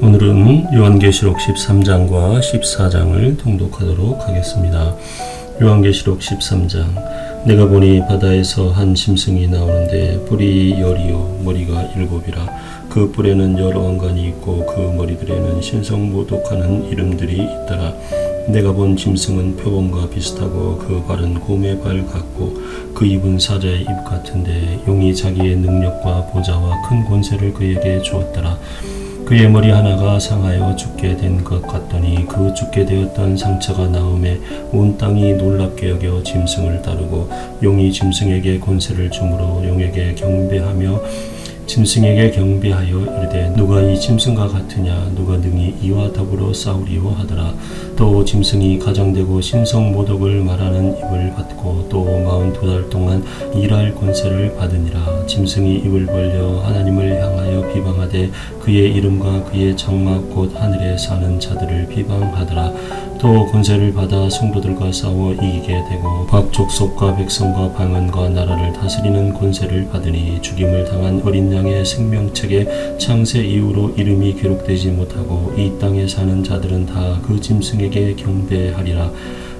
오늘은 요한계시록 13장과 14장을 통독하도록 하겠습니다. 요한계시록 13장. 내가 보니 바다에서 한 짐승이 나오는데 뿔이 열이요 머리가 일곱이라. 그 뿔에는 여러 왕관이 있고 그 머리들에는 신성 모독하는 이름들이 있더라. 내가 본 짐승은 표범과 비슷하고 그 발은 곰의 발 같고 그 입은 사자의 입 같은데 용이 자기의 능력과 보좌와 큰 권세를 그에게 주었더라 그의 머리 하나가 상하여 죽게 된 것 같더니 그 죽게 되었던 상처가 나음에 온 땅이 놀랍게 여겨 짐승을 따르고 용이 짐승에게 권세를 주므로 용에게 경배하며 짐승에게 경배하여 이르되 누가 이 짐승과 같으냐? 누가 능히 이와 더불어 싸우리오 하더라. 또 짐승이 가장되고 신성 모독을 말하는 입을 받고 또 마흔 두 달 동안 일할 권세를 받으니라. 짐승이 입을 벌려 하나님을 향하여 비방하되 그의 이름과 그의 장막 곧 하늘에 사는 자들을 비방하더라. 또 권세를 받아 성도들과 싸워 이기게 되고 각 족속과 백성과 방언과 나라를 다스리는 권세를 받으니 죽임을 당한 어린 양의 생명책에 창세 이후로 이름이 기록되지 못하고 이 땅에 사는 자들은 다 그 짐승에게 경배하리라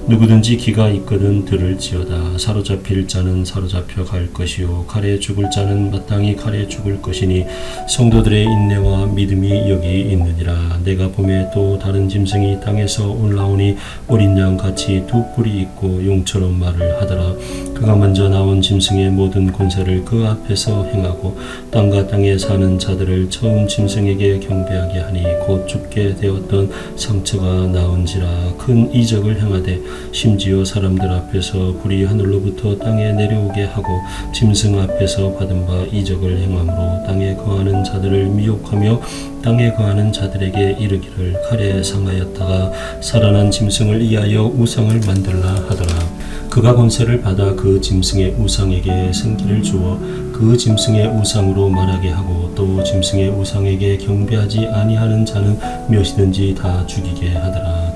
누구든지 기가 있거든 들을지어다. 사로잡힐 자는 사로잡혀 갈 것이요. 칼에 죽을 자는 마땅히 칼에 죽을 것이니 성도들의 인내와 믿음이 여기 있느니라. 내가 봄에 또 다른 짐승이 땅에서 올라오니 어린 양 같이 두 뿔이 있고 용처럼 말을 하더라. 그가 먼저 나온 짐승의 모든 권세를 그 앞에서 행하고 땅과 땅에 사는 자들을 처음 짐승에게 경배하게 하니 곧 죽게 되었던 상처가 나온지라 큰 이적을 행하되 심지어 사람들 앞에서 불이 하늘로부터 땅에 내려오게 하고 짐승 앞에서 받은 바 이적을 행함으로 땅에 거하는 자들을 미혹하며 땅에 거하는 자들에게 이르기를 칼에 상하였다가 살아난 짐승을 이하여 우상을 만들라 하더라. 그가 권세를 받아 그 짐승의 우상에게 생기를 주어 그 짐승의 우상으로 말하게 하고 또 짐승의 우상에게 경배하지 아니하는 자는 몇이든지 다 죽이게 하더라.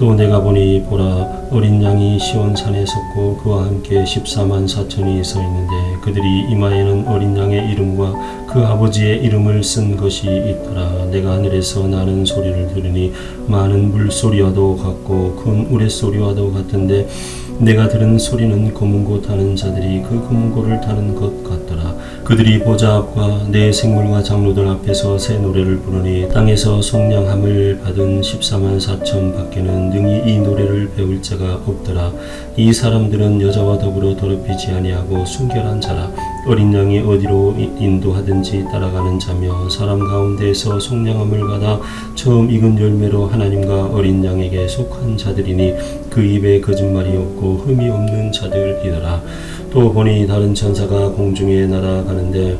또 내가 보니 보라 어린 양이 시온산에 섰고 그와 함께 14만 4천이 서 있는데 그들이 이마에는 어린 양의 이름과 그 아버지의 이름을 쓴 것이 있더라 내가 하늘에서 나는 소리를 들으니 많은 물소리와도 같고 큰 우레소리와도 같은데 내가 들은 소리는 검은 고 타는 자들이 그 검은 고를 타는 것 같더라. 그들이 보좌 앞과 내 생물과 장로들 앞에서 새 노래를 부르니 땅에서 속량함을 받은 14만 4천 밖에는 능히 이 노래를 배울 자가 없더라. 이 사람들은 여자와 더불어 더럽히지 아니하고 순결한 자라. 어린 양이 어디로 인도하든지 따라가는 자며 사람 가운데에서 속량함을 받아 처음 익은 열매로 하나님과 어린 양에게 속한 자들이니 그 입에 거짓말이 없고 흠이 없는 자들이더라. 또 보니 다른 천사가 공중에 날아가는데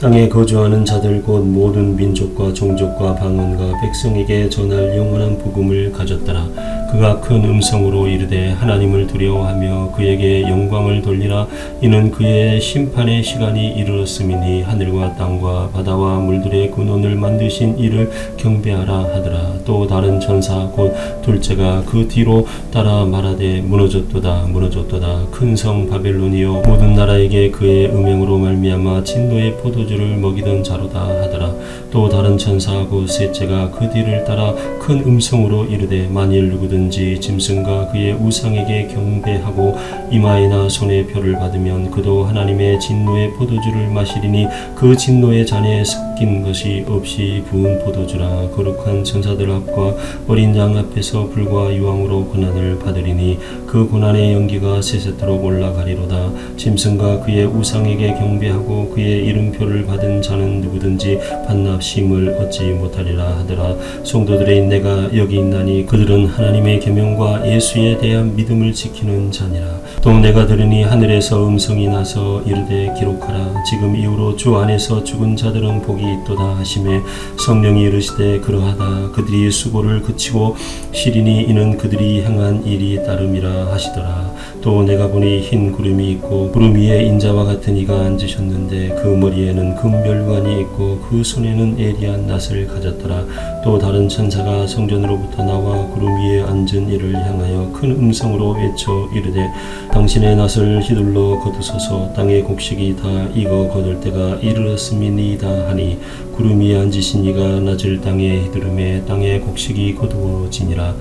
땅에 거주하는 자들 곧 모든 민족과 종족과 방언과 백성에게 전할 영원한 복음을 가졌더라. 그가 큰 음성으로 이르되 하나님을 두려워하며 그에게 영광을 돌리라. 이는 그의 심판의 시간이 이르렀음이니 하늘과 땅과 바다와 물들의 근원을 만드신 이를 경배하라 하더라. 또 다른 천사 곧 둘째가 그 뒤로 따라 말하되 무너졌도다 무너졌도다. 큰 성 바벨론이여 모든 나라에게 그의 음행으로 말미암아 진노의 포도주를 먹이던 자로다 하더라. 또 다른 천사 곧 셋째가 그 뒤를 따라 큰 음성으로 이르되 만일 누구든 지 짐승과 그의 우상에게 경배하고 이마에나 손에 표를 받으면 그도 하나님의 진노의 포도주를 마시리니 그 진노의 잔에 섞인 것이 없이 부은 포도주라. 거룩한 천사들 앞과 어린 양 앞에서 불과 유황으로 고난을 받으리니 그 고난의 연기가 세세토록 올라가리로다. 짐승과 그의 우상에게 경배하고 그의 이름표를 받은 자는 누구든지 반납심을 얻지 못하리라 하더라. 성도들의 인내가 여기 있나니 그들은 하나님의 계명과 예수에 대한 믿음을 지키는 자니라 또 내가 들으니 하늘에서 음성이 나서 이르되 기록하라. 지금 이후로 주 안에서 죽은 자들은 복이 있도다 하심에 성령이 이르시되 그러하다. 그들이 수고를 그치고 시리니 이는 그들이 행한 일이 따름이라 하시더라. 또 내가 보니 흰 구름이 있고 구름 위에 인자와 같은 이가 앉으셨는데 그 머리에는 금별관이 있고 그 손에는 에리한 낫을 가졌더라. 또 다른 천사가 성전으로부터 나와 구름 위에 앉은 이를 향하여 큰 음성으로 외쳐 이르되 당신의 낫을 휘둘러 거두소서. 땅의 곡식이 다 익어 거둘 때가 이르렀음이니이다 하니 구름 위에 앉으신 이가 낮을 땅에 휘두름에 땅의 곡식이 거두어지니라.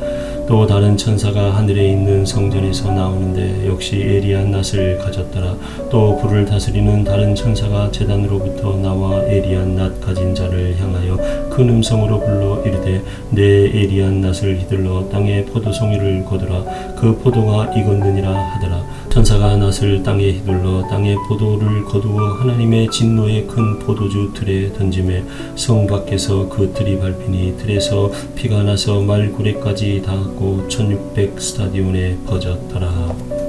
또 다른 천사가 하늘에 있는 성전에서 나오는데 역시 에리한 낫을 가졌더라. 또 불을 다스리는 다른 천사가 제단으로부터 나와 에리한 낫 가진 자를 향하여 큰 음성으로 불러 이르되 내 에리한 낫을 휘둘러 땅에 포도송이를 거두라. 그 포도가 익었느니라 하더라 천사가 낫을 땅에 휘둘러 땅에 포도를 거두어 하나님의 진노의 큰 포도주 틀에 던짐에 성 밖에서 그 틀이 밟히니 틀에서 피가 나서 말구레까지 닿았고 1600 스타디온에 퍼졌더라